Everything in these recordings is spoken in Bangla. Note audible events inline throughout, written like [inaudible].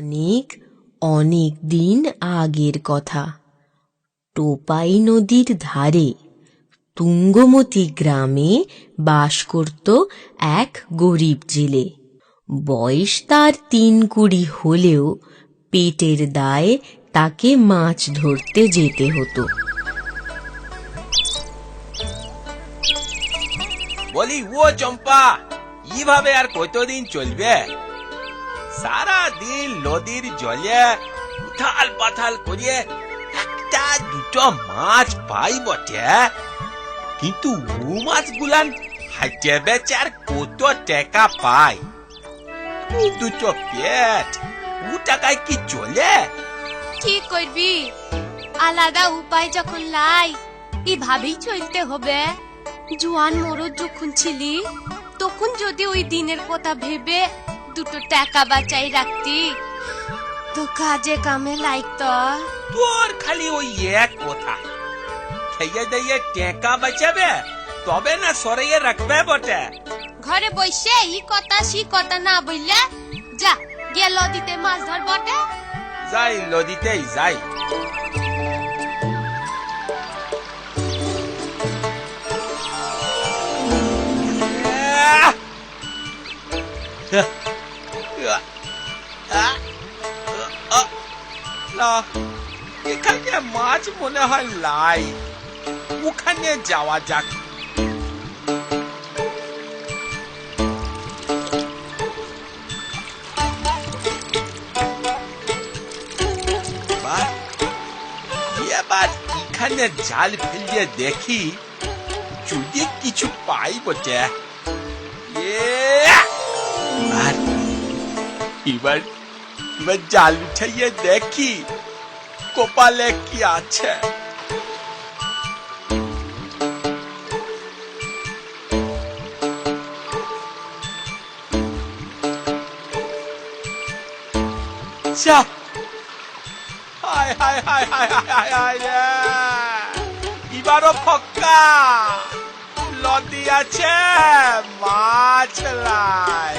অনেক অনেক দিন আগের কথা। টোপাই নদীর ধারে তুঙ্গমতি গ্রামে বাস করত এক গরিব জেলে। বয়স তার তিন কুড়ি হলেও পেটের দায়ে তাকে মাছ ধরতে যেতে হতো। বলি, ও চম্পা, এইভাবে আর কতদিন চলবে? সারা দিন নদীর জলে উথাল পাথাল করিয়ে একটা দুটো মাছ পাই বটে। কিন্তু ও মাছগুলান হাইটে বেচার কত টাকা পাই দুটো পেট, ও টাকায় কি চলে? কি করবি। আলাদা উপায় যখন লাই, এভাবেই চলতে হবে। জোয়ান মরদ যখন ছিলি, তখন যদি ওই দিনের কথা ভেবে দুটো টাকা বাঁচাই রাখতি। তো কাজে কামে লাইতো তোর খালি ওই এক কথা। খেয়ে দিয়ে টেকা বাঁচাবে তবে না সরাইয়ে রাখবে বটে। ঘরে বসে ই কথা সি কথা না বললে যা গেল দিতে মাছ ধর বটে। যাই নদীতেই যাই। মনে হয় লাই। ওখানে যাওয়া যাক। এবার এখানে জাল ফেলিয়ে দেখি যদি কিছু পাই বটে! আর এবার এবার জাল উঠাইয়ে দেখি কপালে কি আছে? হায় হায় হায় হায় হায় হায় ফক্কা। লদি আছে, মাছ লাই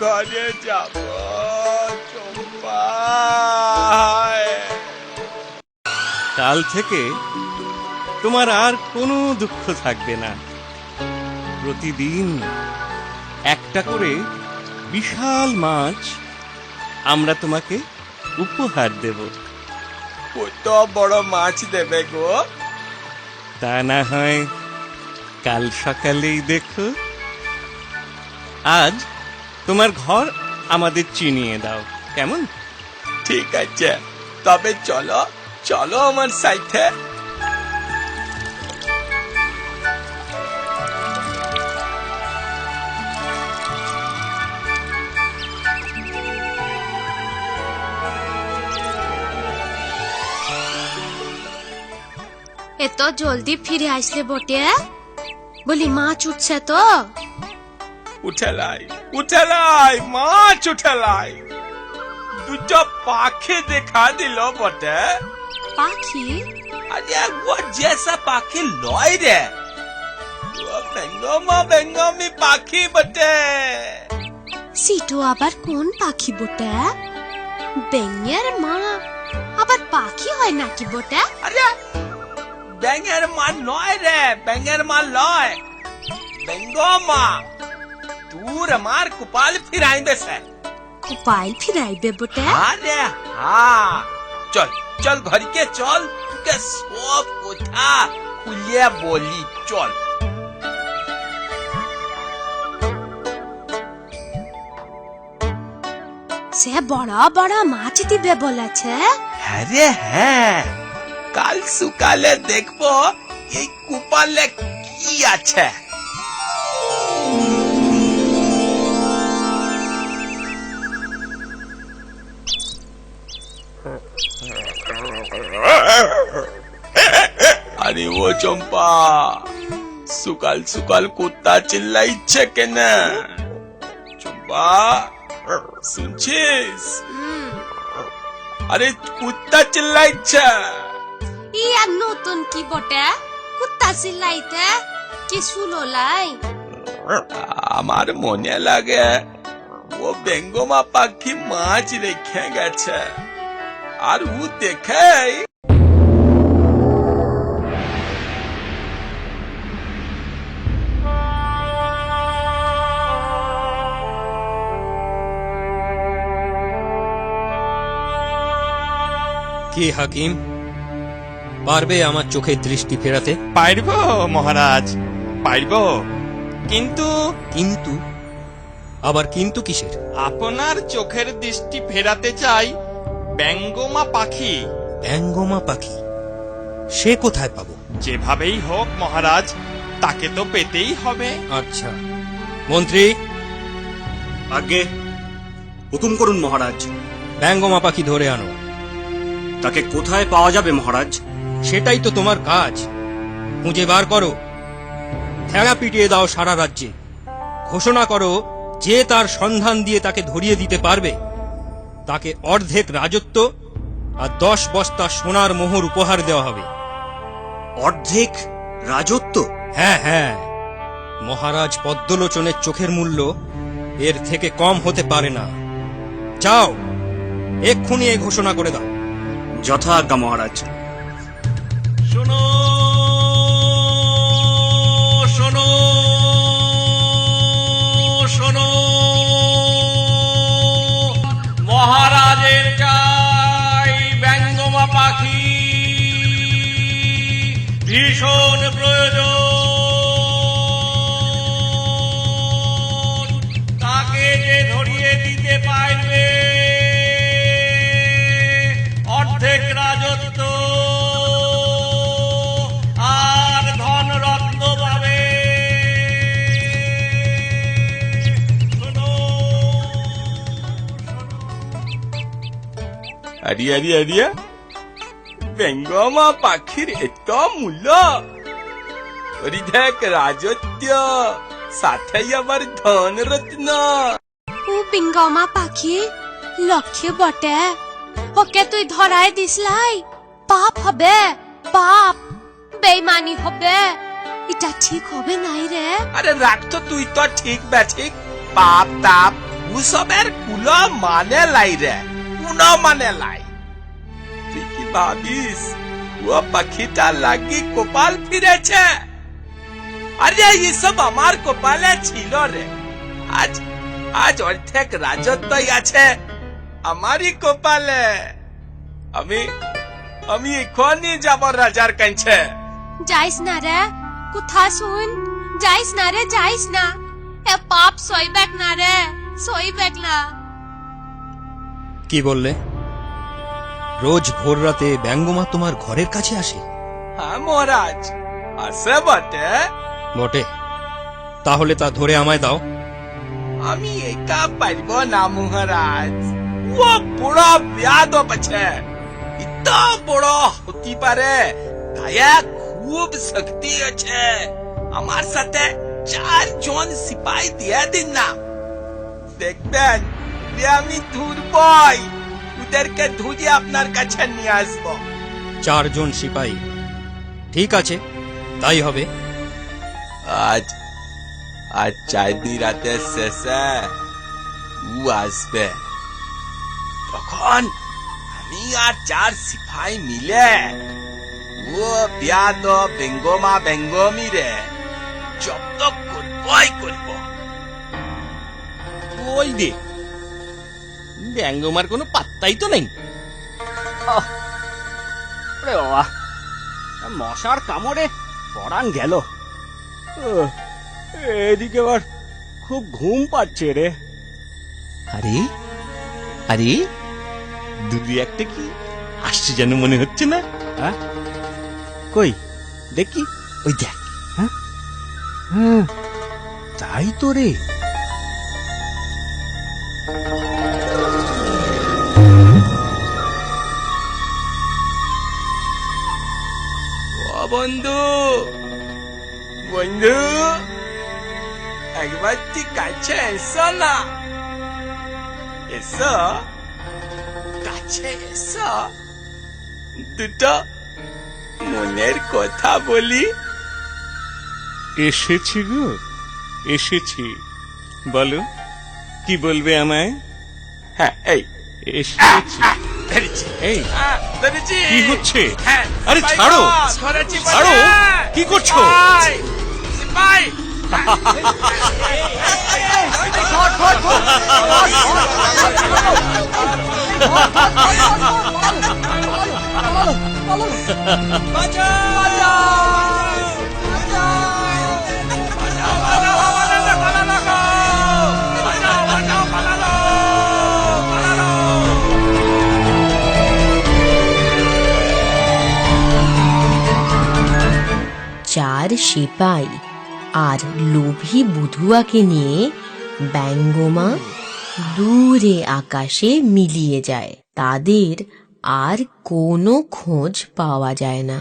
ঘরে যাব। কাল থেকে তোমার আর কোনো দুঃখ থাকবে না। প্রতিদিন একটা করে বিশাল মাছ আমরা তোমাকে উপহার দেব। কত বড় মাছ দেবে গো। তা না হয় কাল সকালেই দেখো। আজ তোমার ঘর আমাদের চিনিয়ে দাও। কেমন? ঠিক আছে। তবে চলো চলো আমার সাথে। এত জলদি ফিরে আসলে বটে বলি মাছ উঠছে তো? উঠেলাই উঠেলাই মাছ উঠেলাই দুটো পাখি দেখা দিল বটে। পাখি? আরে ও জেসা পাখি লয় রে। ও বেঙ্গমা বেঙ্গমি পাখি বটে। সিটো আবার কোন পাখি বটে? বেঙের মা। আবার পাখি হয় নাকি বটে? আরে ব্যাঙের মা নয় রে ব্যাঙের মা লয়। বেঙ্গমা তোর আমার কপাল ফিরাই দেছে কপাইল ফিরাইবে বটে আরে হ্যাঁ চল চল ঘরকে চল তোকে সব কথা খুলিয়ে বলি চল সে বড় বড় মাছ দিবে বলেছে আরে হ্যাঁ কাল সকালে দেখব এই কুপালে কি আছে চম্পা। সকাল সকাল কুত্তা চিল্লাইছে কেন? চম্পা শুনছিস? আরে কুত্তা চিল্লাইছে। ই আর নতুন কি বটে? কুত্তা সিলাইতে কি শুনো লাই? আমার মনে লাগে ও বেঙ্গমা পাখি মাছ রেখে গেছে। আর ও দেখে কি হাকিম? পারবে আমার চোখের দৃষ্টি ফেরাতে? পারব মহারাজ পারব। কিন্তু কিন্তু আবার কিন্তু কিসের? আপনার চোখের দৃষ্টি ফেরাতে চাই ব্যঙ্গমা পাখি। ব্যাঙ্গমা পাখি? সে কোথায় পাবো? যেভাবেই হোক মহারাজ তাকে তো পেতেই হবে। আচ্ছা। মন্ত্রী? আগে হুকুম করুন মহারাজ। ব্যাঙ্গমা পাখি ধরে আনো। তাকে কোথায় পাওয়া যাবে মহারাজ? সেটাই তো তোমার কাজ। খুঁজে বার করো। ঠেঙা পিটিয়ে দাও সারা রাজ্যে। ঘোষণা করো যে তার সন্ধান দিয়ে তাকে ধরিয়ে দিতে পারবে। তাকে অর্ধেক রাজত্ব আর দশ বস্তা সোনার মোহর উপহার দেওয়া হবে। অর্ধেক রাজত্ব? হ্যাঁ হ্যাঁ। মহারাজ পদ্মলোচনের চোখের মূল্য এর থেকে কম হতে পারে না। যাও এক্ষুনি এই ঘোষণা করে দাও। যথা আজ্ঞা মহারাজ। শোনো শোনো শোনো। মহারাজের ব্যঙ্গমা পাখি ভীষণ আরে আরে আরে বেঙ্গমা পাখির এত মূল্য। দেখ রাজত্ব সাথে আবার ধন রত্ন ও পিঙ্গমা পাখি লক্ষ্যে বটে। ওকে তুই ধরায় দিসলাই পাপ হবে পাপ। বেইমানি হবে। এটা ঠিক হবে নাই রে। আরে রাখ তো তুই তো ঠিক বে ঠিক। পাপ তাপ উসবের কুল মানে লাই রে। কোন মানে লাই। ভাবিস ও পাখিটা লাগি কপাল ফিরেছে। আরে এসব আমার কপালে ছিল রে। আজ আজ অর্ধেক রাজত্বই আছে আমারই কপালে। আমি আমি এখনই যাব রাজার কাছে। যাইস না রে কোথা শুন। যাইস না রে যাইস না। এ পাপ সইবেক না রে সইবেক না। কি বললে? রোজ ভোর রাতে ব্যঙ্গমা তোমার ঘরের কাছে আসে। হ্যাঁ মহারাজ। আছে বটে। বটে। তাহলে তা ধরে আমায় দাও। আমি একা পারব না মহারাজ। ও বড় ব্যাদ আছে এত বড় হতে পারে গায়ে খুব শক্তি আছে। আমার সাথে চার জন সিপাই দিয়ে দিন না। দেখবেন আমি দুর্বল। ওদেরকে ধুয়ে আপনার কাছে নিয়ে আসব। চারজন সিপাহী। ঠিক আছে তাই হবে। আজ আজ চাঁদি রাতে শেষে ও আসবে। তখন আমি আর চার সিপাই মিলে ও বিয়াদ বেঙ্গমা বেঙ্গমি রে জব্দ করবই করব। ওই রে ব্যঙ্গমার কোনো পাত্তাই তো নেই। ওরে বাবা মশার কামড়ে পরাণ গেল। এদিকে আবার খুব ঘুম পাচ্ছে রে। আরে আরে দুদি একটা কি আসছে যেন মনে হচ্ছে না? হ্যাঁ? কই দেখি। ওই দেখ। হ্যাঁ তাই তো রে। বন্ধু। বন্ধু একবার তুই কাছে এসো না। এসো। কাছে এসো। দুটো মনের কথা বলি। এসেছি গো এসেছি। বলো কি বলবে আমায়? হ্যাঁ এই। এসেছি। এই হ্যাঁ, ধরেছি। কি হচ্ছে? হ্যাঁ, আরে ছাড়ো! ছাড়ো! কি করছ? সিপাই! [laughs] চার সিপাই, আর লোভী বুধুয়াকে নিয়ে ব্যঙ্গমা দূরে আকাশে মিলিয়ে যায়। তাদের আর কোনো খোঁজ পাওয়া যায় না।